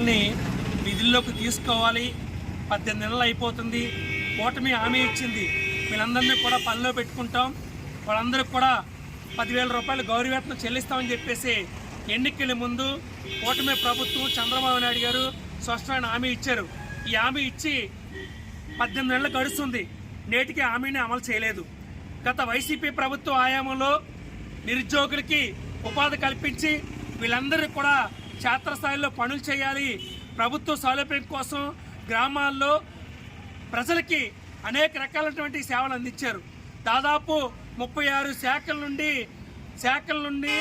విధుల్లోకి తీసుకోవాలి. పద్దెనిమిది నెలలు అయిపోతుంది. కూటమి హామీ ఇచ్చింది. వీళ్ళందరినీ కూడా పనిలో పెట్టుకుంటాం. వాళ్ళందరికీ కూడా పదివేల రూపాయలు గౌరవేతనం చెల్లిస్తామని చెప్పేసి ఎన్నికల ముందు కూటమి ప్రభుత్వం చంద్రబాబు నాయుడు గారు స్పష్టమైన హామీ ఇచ్చారు. ఈ హామీ ఇచ్చి పద్దెనిమిది నెలలు గడుస్తుంది. నేటికి హామీని అమలు చేయలేదు. గత వైసీపీ ప్రభుత్వ ఆయామంలో నిరుద్యోగులకి ఉపాధి కల్పించి వీళ్ళందరికీ కూడా క్షేత్రస్థాయిలో పనులు చేయాలి. ప్రభుత్వ సౌలభ్యం కోసం గ్రామాల్లో ప్రజలకి అనేక రకాలైనటువంటి సేవలు అందించారు. దాదాపు ముప్పై ఆరు శాఖల నుండి శాఖల నుండి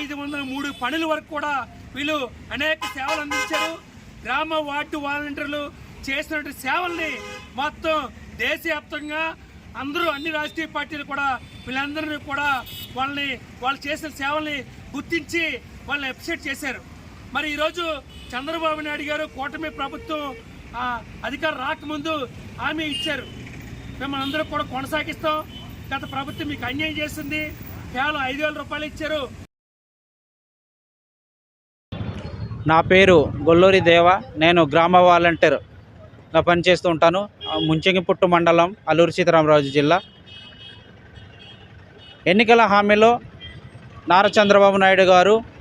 ఐదు వందల మూడు పనుల వరకు కూడా వీళ్ళు అనేక సేవలు అందించారు. గ్రామ వార్డు వాలంటీర్లు చేసినటువంటి సేవల్ని మొత్తం దేశవ్యాప్తంగా అందరూ అన్ని రాజకీయ పార్టీలు కూడా వీళ్ళందరినీ కూడా వాళ్ళని వాళ్ళు చేసిన సేవల్ని గుర్తించి వాళ్ళని ఎప్రిషియేట్ చేశారు. మరి ఈరోజు చంద్రబాబు నాయుడు గారు కూటమి ప్రభుత్వం ఆ, అధికారం రాకముందు హామీ ఇచ్చారు. మిమ్మల్ని అందరూ కూడా కొనసాగిస్తాం. గత ప్రభుత్వం మీకు అన్యాయం చేసింది. కేవలం ఐదు వేల రూపాయలు ఇచ్చారు. నా పేరు గొల్లూరి దేవ. నేను గ్రామ వాలంటీర్గా పనిచేస్తూ ఉంటాను. ముంచంగిపుట్టు మండలం అల్లూరు సీతారామరాజు జిల్లా. ఎన్నికల హామీలో నారా చంద్రబాబు నాయుడు గారు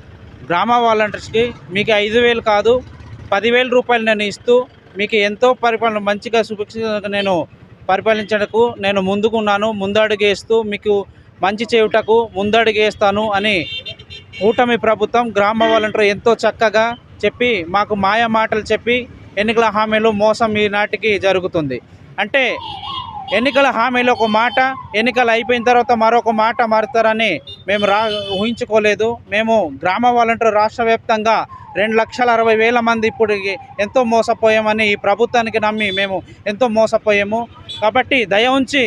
గ్రామ వాలంటీర్స్కి మీకు ఐదు వేలు కాదు పదివేల రూపాయలు నేను ఇస్తూ మీకు ఎంతో పరిపాలన మంచిగా సుభిక్షంగా నేను పరిపాలించడకు నేను ముందుకున్నాను ముందడుగేస్తూ మీకు మంచి చేయుటకు ముందడుగేస్తాను అని కూటమి ప్రభుత్వం గ్రామ వాలంటీర్ ఎంతో చక్కగా చెప్పి మాకు మాయ మాటలు చెప్పి ఎన్నికల హామీలు మోసం ఈనాటికి జరుగుతుంది. అంటే ఎన్నికల హామీలో ఒక మాట ఎన్నికలు అయిపోయిన తర్వాత మరొక మాట మారుతారని మేము రా ఊహించుకోలేదు. మేము గ్రామ వాలంటీర్ రాష్ట్ర వ్యాప్తంగా రెండు లక్షల అరవై వేల మంది ఇప్పుడు ఎంతో మోసపోయామని ఈ ప్రభుత్వానికి నమ్మి మేము ఎంతో మోసపోయాము. కాబట్టి దయ ఉంచి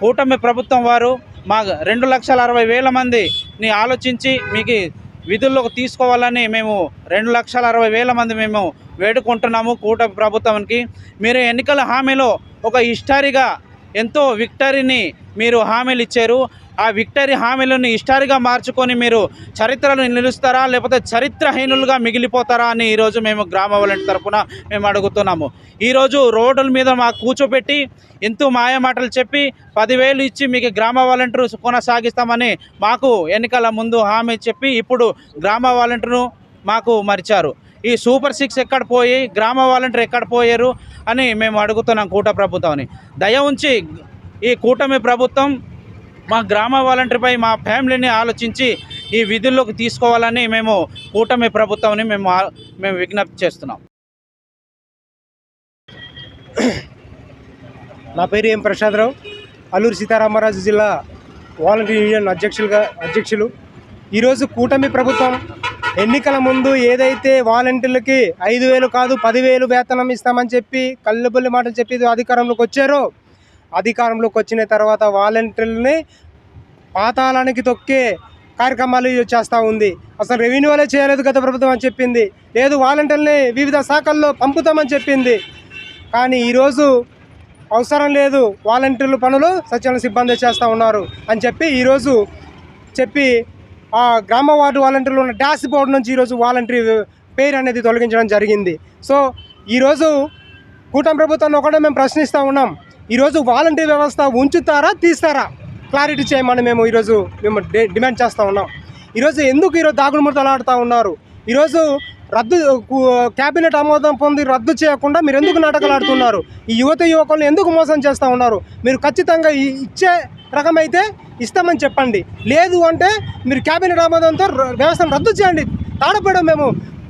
కూటమి ప్రభుత్వం వారు మా రెండు లక్షల అరవై వేల మందిని ఆలోచించి మీకు విధుల్లోకి తీసుకోవాలని మేము రెండు లక్షల అరవై వేల మంది మేము వేడుకుంటున్నాము కూటమి ప్రభుత్వానికి. మీరు ఎన్నికల హామీలో ఒక హిస్టరీగా ఎంతో విక్టరీని మీరు హామీలు ఇచ్చారు. ఆ విక్టరీ హామీలను హిస్టరీగా మార్చుకొని మీరు చరిత్రను నిలుస్తారా? లేకపోతే చరిత్రహీనులుగా మిగిలిపోతారా అని ఈరోజు మేము గ్రామ వాలంటీ తరఫున మేము అడుగుతున్నాము. ఈరోజు రోడ్ల మీద మాకు కూర్చోబెట్టి ఎంతో మాయమాటలు చెప్పి పదివేలు ఇచ్చి మీకు గ్రామ వాలంటీర్ కొనసాగిస్తామని మాకు ఎన్నికల ముందు హామీ చెప్పి ఇప్పుడు గ్రామ వాలంటీర్ను మాకు మరిచారు. ఈ సూపర్ సిక్స్ ఎక్కడ పోయి గ్రామ వాలంటీర్ ఎక్కడ పోయారు? అని మేము అడుగుతున్నాం కూట ప్రభుత్వాన్ని దయ ఉంచి ఈ కూటమి ప్రభుత్వం మా గ్రామ వాలంటీర్పై మా ఫ్యామిలీని ఆలోచించి ఈ విధుల్లోకి తీసుకోవాలని మేము కూటమి ప్రభుత్వాన్ని మేము మేము విజ్ఞప్తి చేస్తున్నాం. నా పేరు ఎం ప్రసాదరావు. అల్లూరు సీతారామరాజు జిల్లా వాలంటీర్ యూనియన్ అధ్యక్షులుగా అధ్యక్షులు. ఈరోజు కూటమి ప్రభుత్వం ఎన్నికల ముందు ఏదైతే వాలంటీర్లకి ఐదు వేలు కాదు పదివేలు వేతనం ఇస్తామని చెప్పి కళ్ళబుల్లి మాటలు చెప్పి అధికారంలోకి వచ్చారో. అధికారంలోకి వచ్చిన తర్వాత వాలంటీర్లని పాతాళానికి తొక్కే కార్యక్రమాలు చేస్తూ ఉంది. అసలు రెవెన్యూ వాళ్ళే చేయలేదు గత ప్రభుత్వం అని చెప్పింది. లేదు వాలంటీర్ని వివిధ శాఖల్లో పంపుతామని చెప్పింది. కానీ ఈరోజు అవసరం లేదు వాలంటీర్లు పనులు సచివాలయ సిబ్బంది చేస్తూ ఉన్నారు అని చెప్పి ఈరోజు చెప్పి గ్రామ వార్డు వాలంటీర్లు ఉన్న డాష్ బోర్డు నుంచి ఈరోజు వాలంటీర్ పేరు అనేది తొలగించడం జరిగింది. సో ఈరోజు కూటమి ప్రభుత్వాన్ని ఒకటే మేము ప్రశ్నిస్తూ ఉన్నాం. ఈరోజు వాలంటీర్ వ్యవస్థ ఉంచుతారా తీస్తారా? క్లారిటీ చేయమని మేము ఈరోజు మేము డి- డిమాండ్ చేస్తూ ఉన్నాం. ఈరోజు ఎందుకు ఈరోజు దాగుడు ముడతలు ఉన్నారు? ఈరోజు రద్దు క్యాబినెట్ ఆమోదం పొంది రద్దు చేయకుండా మీరు ఎందుకు నాటకాలు ఆడుతున్నారు? ఈ యువత యువకులను ఎందుకు మోసం చేస్తూ ఉన్నారు? మీరు ఖచ్చితంగా ఈ- ఇచ్చే రకమైతే ఇస్తామని చెప్పండి. లేదు అంటే మీరు క్యాబినెట్ ఆమోదంతో వ్యవస్థను రద్దు చేయండి. తాడపడం మేము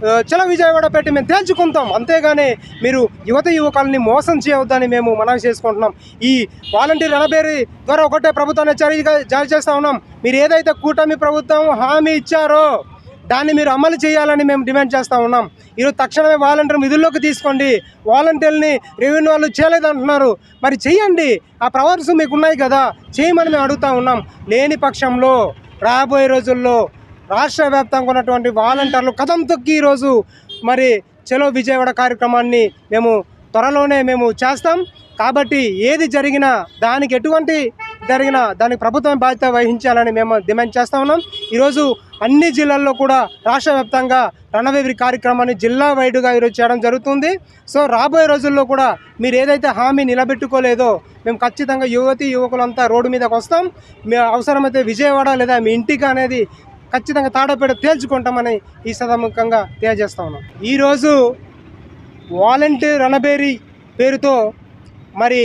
ఆ, చల విజయవాడ పెట్టి మేము తేల్చుకుంటాం. అంతేగాని మీరు యువత యువకులని మోసం చేయవద్దని మేము మనవి చేసుకుంటున్నాం. ఈ వాలంటీర్ ఎనబేరి ద్వారా ఒకటే ప్రభుత్వాన్ని జారీ జారీ చేస్తా ఉన్నాం. మీరు ఏదైతే కూటమి ప్రభుత్వం హామీ ఇచ్చారో దాన్ని మీరు అమలు చేయాలని మేము డిమాండ్ చేస్తూ ఉన్నాం. ఈరోజు తక్షణమే వాలంటీర్ విధుల్లోకి తీసుకోండి. వాలంటీర్ని రెవెన్యూ వాళ్ళు చేయలేదంటున్నారు మరి చేయండి. ఆ ప్రవర్స్ మీకు ఉన్నాయి కదా. చేయమని మేము అడుగుతా ఉన్నాం. లేని పక్షంలో రాబోయే రోజుల్లో రాష్ట్ర వ్యాప్తంగా ఉన్నటువంటి వాలంటీర్లు కథం తొక్కి ఈరోజు మరి చలో విజయవాడ కార్యక్రమాన్ని మేము త్వరలోనే మేము చేస్తాం. కాబట్టి ఏది జరిగినా దానికి ఎటువంటి జరిగినా దానికి ప్రభుత్వం బాధ్యత వహించాలని మేము డిమాండ్ చేస్తా ఉన్నాం. ఈరోజు అన్ని జిల్లాల్లో కూడా రాష్ట్ర వ్యాప్తంగా రణవేవి కార్యక్రమాన్ని జిల్లా వైడ్గా ఈరోజు చేయడం జరుగుతుంది. సో రాబోయే రోజుల్లో కూడా మీరు ఏదైతే హామీ నిలబెట్టుకోలేదో మేము ఖచ్చితంగా యువతి యువకులంతా రోడ్డు మీదకి వస్తాం. మీ అవసరమైతే విజయవాడ లేదా మీ ఇంటికి అనేది ఖచ్చితంగా తాడపేట తేల్చుకుంటామని ఈ సదముఖంగా తెలియజేస్తా ఉన్నాం. ఈరోజు వాలంటీర్ రణబేరి పేరుతో మరి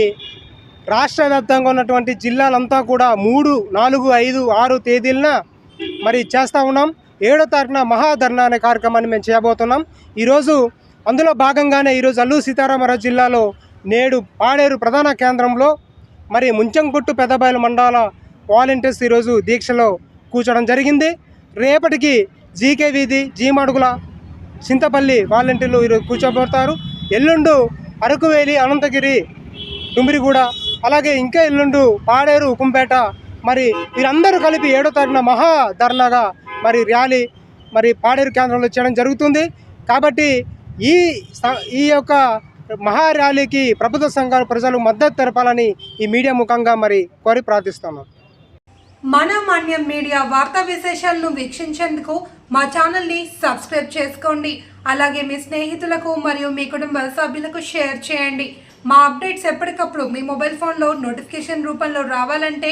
రాష్ట్ర వ్యాప్తంగా ఉన్నటువంటి జిల్లాలంతా కూడా మూడు నాలుగు ఐదు ఆరు తేదీలన మరి చేస్తూ ఉన్నాం. ఏడో తారీఖున మహాధర్నా అనే కార్యక్రమాన్ని మేము చేయబోతున్నాం. ఈరోజు అందులో భాగంగానే ఈరోజు అల్లూరు సీతారామరాజు జిల్లాలో నేడు పాడేరు ప్రధాన కేంద్రంలో మరి ముంచంగుట్టు పెద్దబయలు మండల వాలంటీర్స్ ఈరోజు దీక్షలో కూర్చోవడం జరిగింది. రేపటికి జీకే వీధి జీమడుగుల చింతపల్లి వాలంటీర్లు ఈరోజు కూర్చోబోతారు. ఎల్లుండు అరకువేలి అనంతగిరి డుమిరిగూడ అలాగే ఇంకా ఎల్లుండు పాడేరు ఉకుంపేట మరి వీరందరూ కలిపి ఏడో తారీఖున మహా ధర్నాగా మరి ర్యాలీ మరి పాడేరు కేంద్రంలో చేయడం జరుగుతుంది. కాబట్టి ఈ ఈ యొక్క మహా ర్యాలీకి ప్రభుత్వ సంఘాలు ప్రజలు మద్దతు తెలపాలని ఈ మీడియా ముఖంగా మరి కోరి ప్రార్థిస్తున్నాం. మన మాన్యం మీడియా వార్తా విశేషాలను వీక్షించేందుకు మా ఛానల్ని సబ్స్క్రైబ్ చేసుకోండి. అలాగే మీ స్నేహితులకు మరియు మీ కుటుంబ సభ్యులకు షేర్ చేయండి. మా అప్డేట్స్ ఎప్పటికప్పుడు మీ మొబైల్ ఫోన్లో నోటిఫికేషన్ రూపంలో రావాలంటే